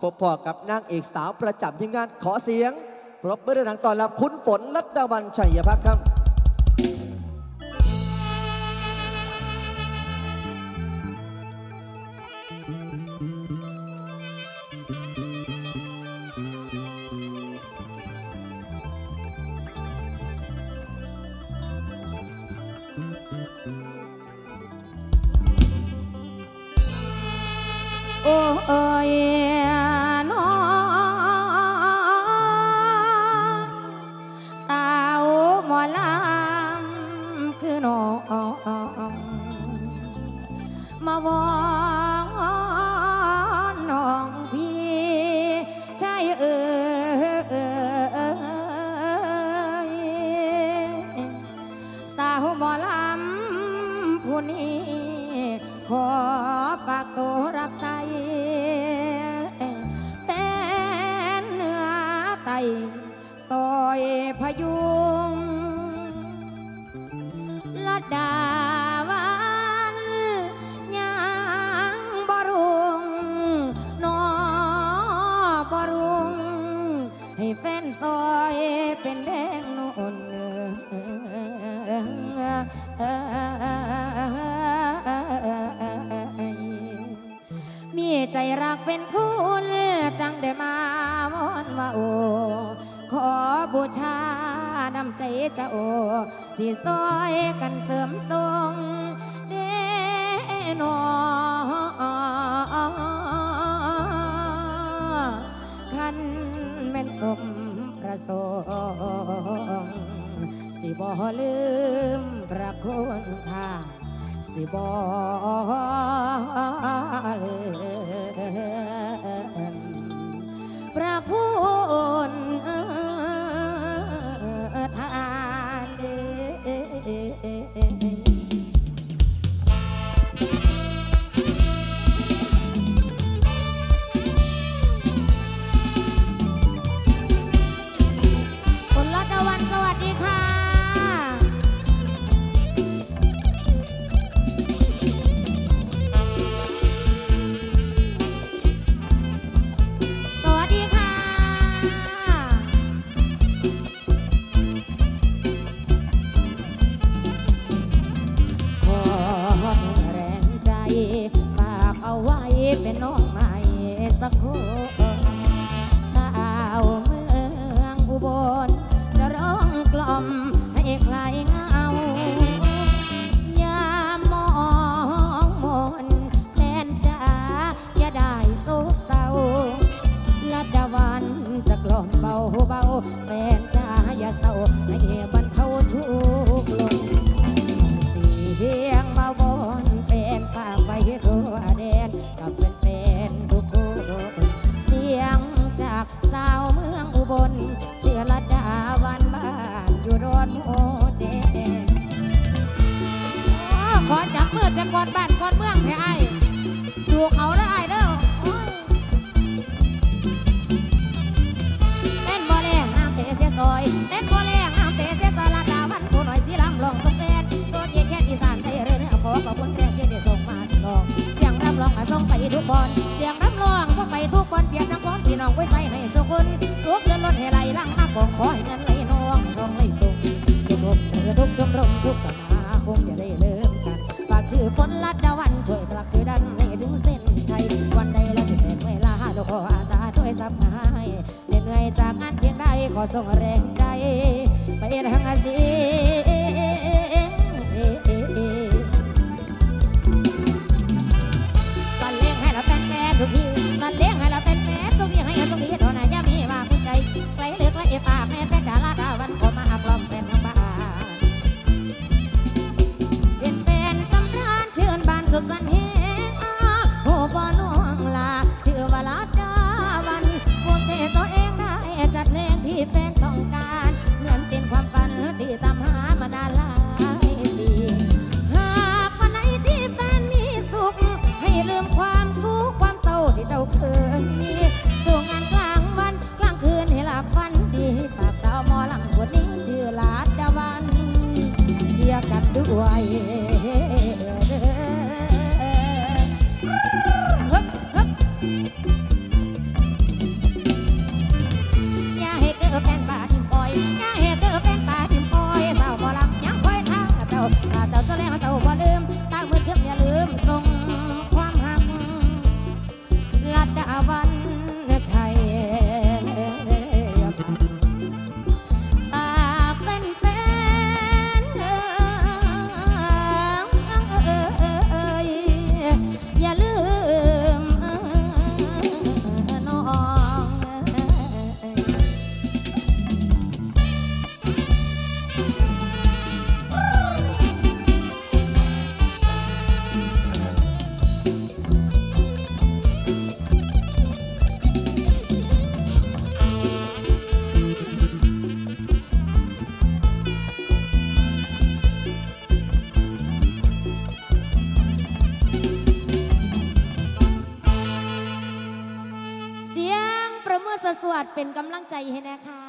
พบพอกับนางเอกสาวประจำทีมงานขอเสียงปรบมือดังตอนรับคุณฝนรัตดาวันชัยพักครับโอ้เอ้ย หมอลำคือน้องมาวอนาวอนว่าโอ ขอบูชานำใจเจ้าที่ซอยกันเสริมทรงเดนอคันแม่นสมประสงค์สิบ่ลืมพระคุณท่าสิบอลืม สักคนสาวเมืองอุบลจะร้องกล่อมให้ใครเงายามมองมนแฟนจ๋าอย่าได้โศกเศร้าลัดดาวันจะกล่อมเบาเบาแฟนจ้าอย่าเศร้าให้บรรเทาทุกข์ลงส่งเสียงมาบนแฟนฝากไว้ทั่วแดนกับเป็น อนบ้านก่อนเมืองให้ไอ้สู่เขาได้เด้อโอ้ยเป็นบ่แรงน้ำเตะเสียซอยเป็นบ่แรงน้ำเตะเสียซอยลาดาวันผู้น้อยสีลำลองสุเป็นตัวเจี๊ยแค่อีสานไทยเรือเนี่ยขอขอบคุณแรงเจี๊ยได้ส่งมาลองเสียงรำร้องส่งไปทุกบอลเสียงรำร้องส่งไปทุกบอลเปียบน้ำพ้อนพี่น้องไว้ใส่ให้สุขุนสุขเลื่อนล้นให้ไหลลังมากองขอให้เงินไหลนองรองไหลตรงทุกลมเรือทุกชมรมทุกสมาคมอย่าได้เริ่มกั ชื่อฝนลัดดาวันช่วยผลักช่วยดันให้ถึงเส้นชัยวันใดและถึงเป็นเวลาเราขออาสาช่วยสับให้เหนื่อยจากงานเพียงใดขอส่งแรงใจไปทางอาเซีย 啊找这两个手伙 สวัสดิ์เป็นกำลังใจให้นะคะ